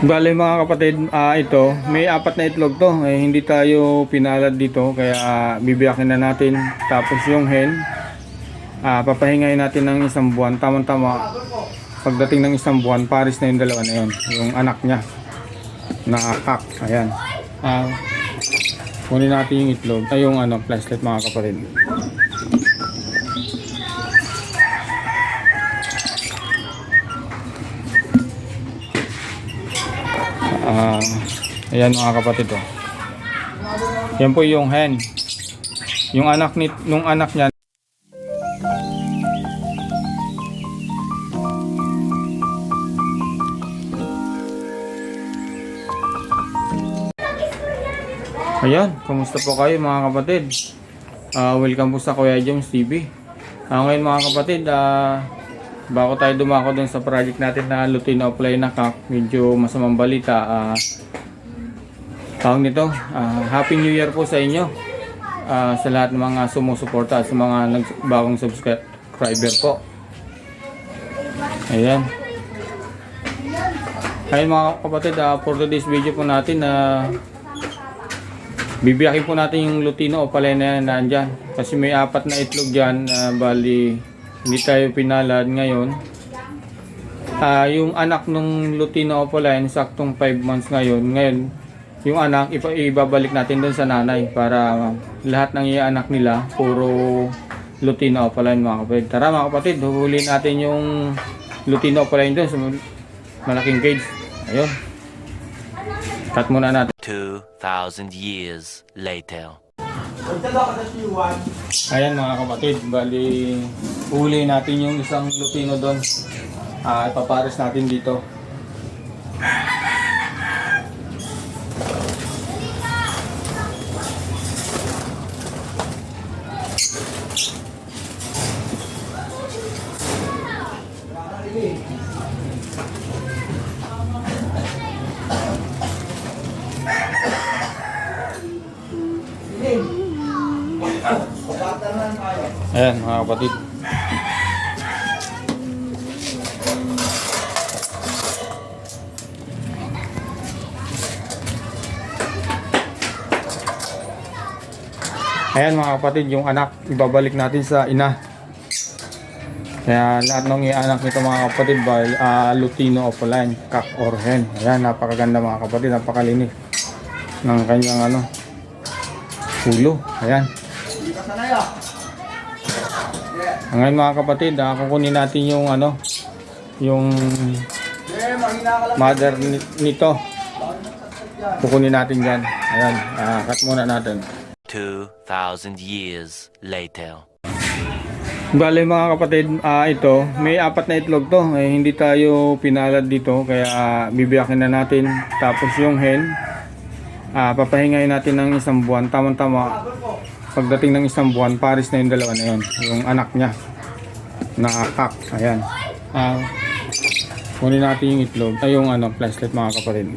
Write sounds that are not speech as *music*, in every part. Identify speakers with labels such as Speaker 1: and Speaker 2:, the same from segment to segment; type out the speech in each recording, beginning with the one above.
Speaker 1: Bale mga kapatid, ah, ito, may apat na itlog to. Eh, hindi tayo pinalad dito, kaya ah, bibiyakin na natin. Tapos yung hen, ah, papahingayin natin ng isang buwan. Tama-tama, pagdating ng isang buwan, paris na yung dalawa na yun. Yung anak niya, na kak. Ayan. Ah, kunin natin yung itlog, ay yung ano, flashlight mga kapatid. Ah, ayan mga kapatid oh. Yan po yung hen. Yung anak ni nung anak niya Ayan, kumusta po kayo mga kapatid? Ah, welcome po sa Kuya Jones TV. Ah, ngayon mga kapatid, ah, bago tayo dumako dun sa project natin na Lutino Apply na Kak, medyo masamang balita. Ah, tawag nito, ah, Happy New Year po sa inyo. Ah, sa lahat ng mga sumusuporta sa mga nag- bagong subscriber po. Ayan. Ayun mga kapatid, ah, for today's video po natin na Bibiyakin po natin yung lutino o palena na nandyan. Kasi may apat na itlog dyan. na bali, hindi tayo pinalad ngayon. Ah, yung anak nung lutino o palena, saktong 5 months ngayon. Ngayon, yung anak, ipa- ibabalik natin doon sa nanay para lahat ng anak nila, puro lutino o palena mga kapatid. Tara mga kapatid, huhuli natin yung lutino o palena doon sa malaking cage. Ayun. Cut muna natin.
Speaker 2: 2,000 years later.
Speaker 1: Ayan mga kapatid, bali huli natin yung isang lutino doon. Ah, ipapares natin dito. Ayan mga kapatid. Ayan mga kapatid, yung anak, ibabalik natin sa ina. Kaya lahat ng anak nito mga kapatid, ba, ah, Lutino o Polan, Kak or Hen. Ayan, napakaganda mga kapatid, napakalinis ng kanyang ano, ulo. Ayan. Ngayon mga kapatid, ah, kukunin natin yung ano, yung mother ni- nito. Kukunin natin dyan. Ayan, ah, cut muna natin.
Speaker 2: 2,000 years later.
Speaker 1: Bale mga kapatid, ah, ito, may apat na itlog to. Eh, hindi tayo pinalad dito, kaya ah, bibiyakin na natin. Tapos yung hen, ah, papahingayin natin ng isang buwan. Tama-tama, pagdating ng isang buwan, paris na yung dalawa na yun. Yung anak niya, na. Ayan. Ah, kunin natin yung itlog, ay yung ano, flashlight mga kapatid.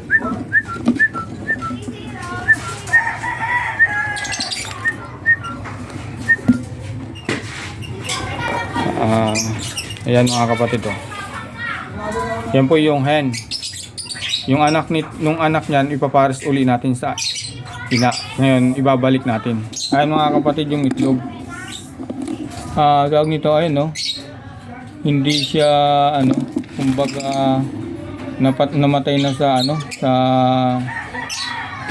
Speaker 1: Ah, ayan mga kapatid oh. Yan po yung hen. Yung anak ni nung anak niyan ipapares uli natin sa ina. Ngayon ibabalik natin. Ayan mga kapatid yung itlog. Ah, tawag nito ayun no. Hindi siya ano, kumbaga napat namatay na sa ano, sa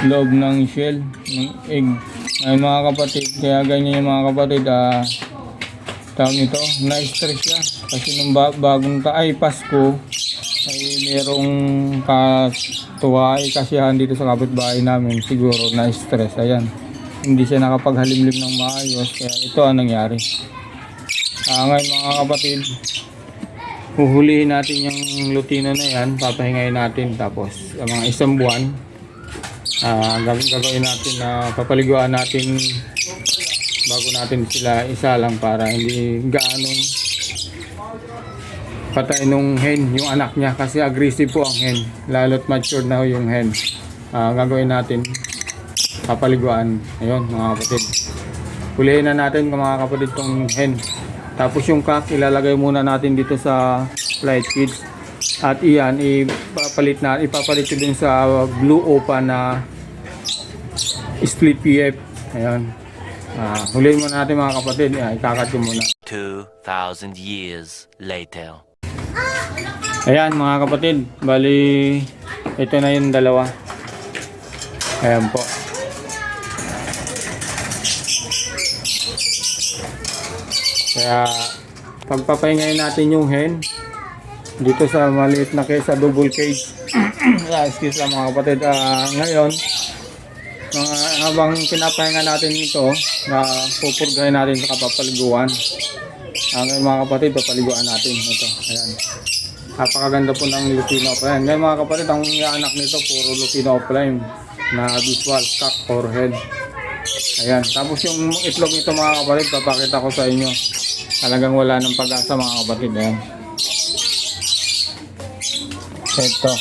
Speaker 1: loob ng shell ng egg. Ngayon mga kapatid, kaya ganyan yung mga kapatid ah tawag nito, na-stress siya. Kasi nung ba- bagong ta ay Pasko, merong katuwa ay kasiyahan dito sa kapitbahay namin. Siguro na-stress. Ayan. Hindi siya nakapaghalimlim ng maayos. Kaya ito ang nangyari. Ah, ngayon mga kapatid, huhulihin natin yung lutino na yan. Papahingayin natin. Tapos, ang mga isang buwan, gag- gagawin natin na papaliguan natin bago natin sila isa lang para hindi gaanong patay nung hen yung anak niya kasi aggressive po ang hen lalo't matured na yung hen Ah, gagawin natin papaliguan ayun mga kapatid hulihin na natin mga kapatid tong hen tapos yung kak ilalagay muna natin dito sa flight feeds at iyan ipapalit na ipapalit dun sa blue opa na split PF. Ayan. Ah, huliin mo natin mga kapatid. Ah, ikakat ko muna.
Speaker 2: 2,000 years later.
Speaker 1: Ayan mga kapatid. Bali, ito na yung dalawa. Ayan po. Kaya, pagpapahingayin natin yung hen dito sa maliit na case sa double cage. yeah, *clears throat* excuse lang mga kapatid. Ah, ngayon, mga habang pinapahinga natin ito, na pupurgahin natin sa kapapaliguan. Ah, ngayon mga kapatid, papaliguan natin ito. Ayan. Napakaganda po ng Lupino Prime. Ngayon mga kapatid, ang anak nito puro Lupino Prime na visual cock or head. Ayan. Tapos yung itlog nito mga kapatid, papakita ko sa inyo. Talagang wala ng pag-asa mga kapatid. Ayan. Ito.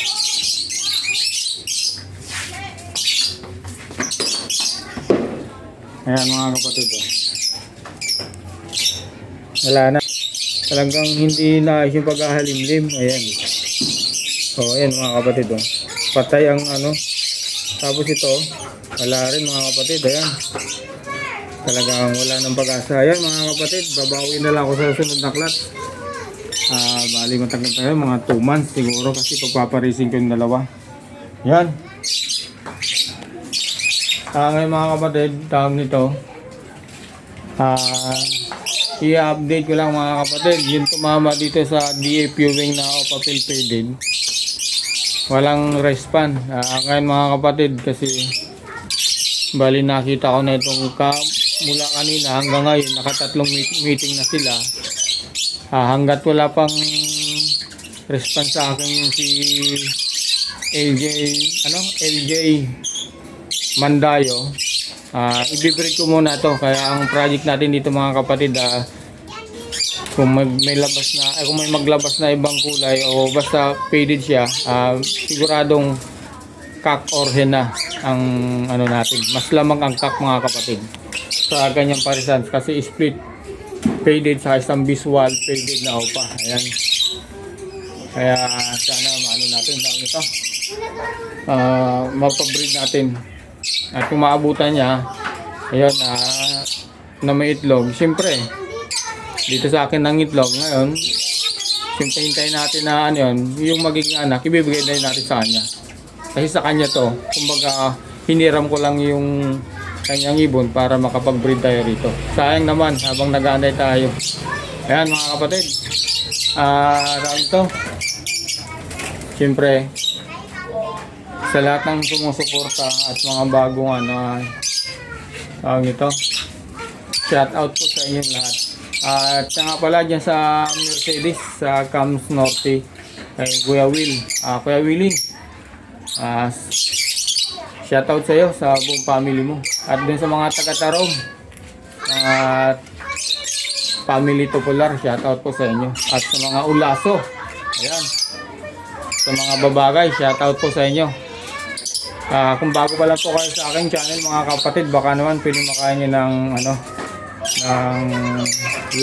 Speaker 1: Ayan mga kapatid. Wala na. Talagang hindi na yung paghahalimlim. Ayan. So, ayan mga kapatid. Oh. Patay ang ano. Tapos ito, wala rin mga kapatid. Ayan. Talagang wala ng pag-asa. Ayan mga kapatid, babawi na lang ako sa sunod na class. Ah, bali matagal tayo, mga 2 months siguro kasi pagpaparising ko yung dalawa. Yan. Ah, ngayon mga kapatid, tawag nito. Ah, i-update ko lang mga kapatid, yung tumama dito sa DA Viewing na o papel faded. Walang respond. Ah, ngayon mga kapatid kasi bali nakita ko na itong ka, mula kanina hanggang ngayon nakatatlong meet- meeting na sila. Ah, hanggat wala pang response sa akin yung si LJ ano LJ Mandayo ah ibibreak ko muna to. Kaya ang project natin dito mga kapatid ah, kung mag, may labas na ay kung may maglabas na ibang kulay o basta faded siya ah, siguradong kak or hena ang ano natin. Mas lamang ang kak mga kapatid sa ganyang parisan kasi split faded sa isang visual faded na opa. Ayan. Kaya sana maano natin tawag nito. Ah mapabreed natin at kung maabutan niya ayun ah na may itlog siyempre dito sa akin ng itlog ngayon siyempre hintayin natin na ano yun yung magiging anak ibibigay na natin sa kanya. Kasi sa kanya to kumbaga hiniram ko lang yung kanyang ibon para makapag-breed tayo rito. Sayang naman habang nag-aanay tayo. Ayan mga kapatid ah round to. Siyempre sa lahat ng sumusuporta at mga bagong ano ay tawag nito. Shout out po sa inyong lahat. At siya nga pala dyan sa Mercedes sa Cams Norte kay Kuya Will. Ah Kuya Willie. Ah shout out sa iyo sa buong family mo. At dun sa mga taga Tarom at family Tupular shout out po sa inyo. At sa mga ulaso. Ayan. Sa mga babagay shout out po sa inyo Ah, kung bago pa lang po kayo sa aking channel mga kapatid, baka naman pwede makain nyo ng ano ng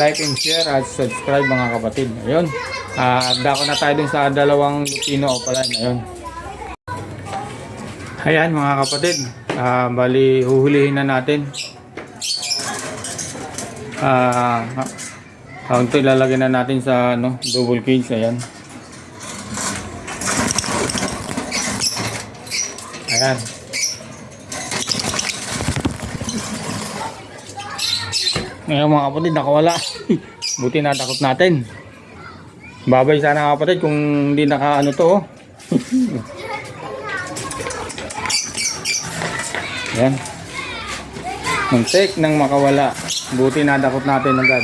Speaker 1: like and share at subscribe mga kapatid. Ayun. Ah, dako na tayo dun sa dalawang Lupino Opaline. Ayun. Ayan mga kapatid. Ah, bali huhulihin na natin. Ah, uh, ilalagay na natin sa ano, double cage. Ayan. Ayan. Ngayon mga kapatid, nakawala. *laughs* Buti natakot natin. Babay sana kapatid kung hindi naka ano to. oh. *laughs* Ayan. Muntik nang makawala. Buti nadakot natin agad.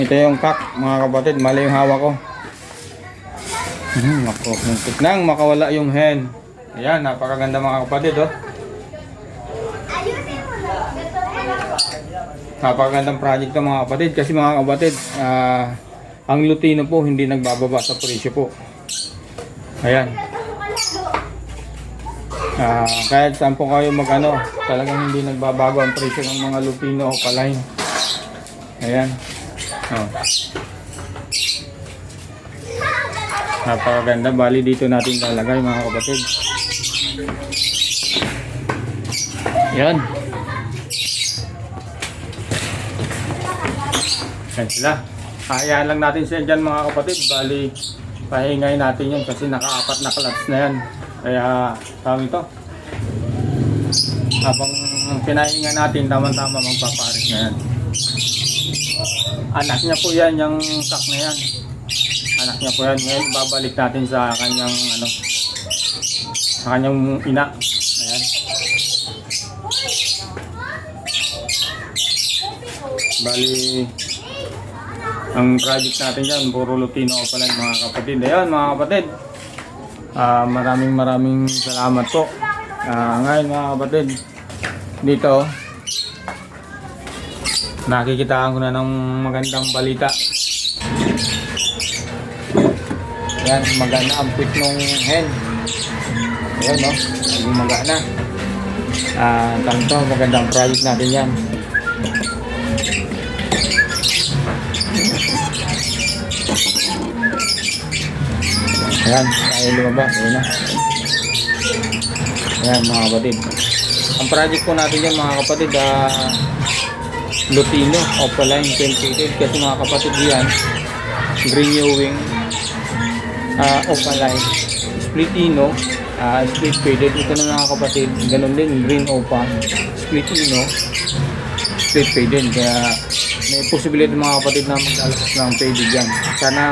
Speaker 1: Ito yung kak, mga kapatid. Mali yung hawak ko. Hmm, ako, muntik nang makawala yung hen. Ayan, napakaganda mga kapatid, oh. Napakagandang project to mga kapatid. Kasi mga kapatid, ah, ang Lutino po hindi nagbababa sa presyo po. Ayan. Ah, kahit saan po kayo mag-ano, talagang hindi nagbabago ang presyo ng mga lupino o palay. Ayan. Oh. Napakaganda. Bali dito natin lalagay mga kapatid. Yan. Yan sila. Hayaan lang natin siya dyan mga kapatid. Bali, pahingay natin yun kasi nakaapat na clutch na yan. Kaya, tama ito. Habang pinahinga natin, tama-tama magpaparis na yan. Anak niya po yan, yung kak na yan. Anak niya po yan. Ngayon, babalik natin sa kanyang, ano, sa kanyang ina. Ayan. Bali, ang project natin dyan, puro Lutino pala mga kapatid. Ayan mga kapatid, ah maraming maraming salamat po. Ah ngayon mga kapatid, dito, nakikitaan ko na ng magandang balita. Ayan, maganda ang pit ng hen. Ayan no, naging magana. Ah, tanto, magandang project natin yan. Ayan, tayo lumabas. Ayan na. Ayan mga kapatid. Ang project po natin yan mga kapatid, ah, Lutino, Opaline, Tempted. Kasi mga kapatid yan, Green Ewing, ah, Opaline, Splitino, ah, Split Faded. Ito na mga kapatid, ganun din, Green Opa, Splitino, Split Faded. Kaya may posibilidad mga kapatid na maglalabas ng faded yan. Sana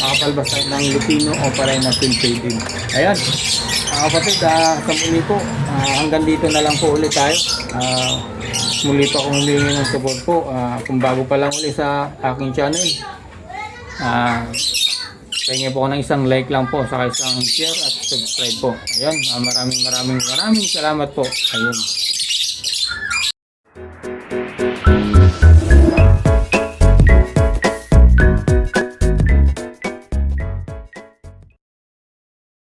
Speaker 1: makapalbas tayo ng Lupino o paray na pin faded. Ayan. Mga kapatid, ah, sa muli po, ah, hanggang dito na lang po ulit tayo. Ah, muli pa akong humingi ng support po. Ah, kung bago pa lang ulit sa aking channel, ah, Pahingi po ako ng isang like lang po, saka isang share at subscribe po. Ayun, ah, maraming maraming maraming salamat po. Ayun.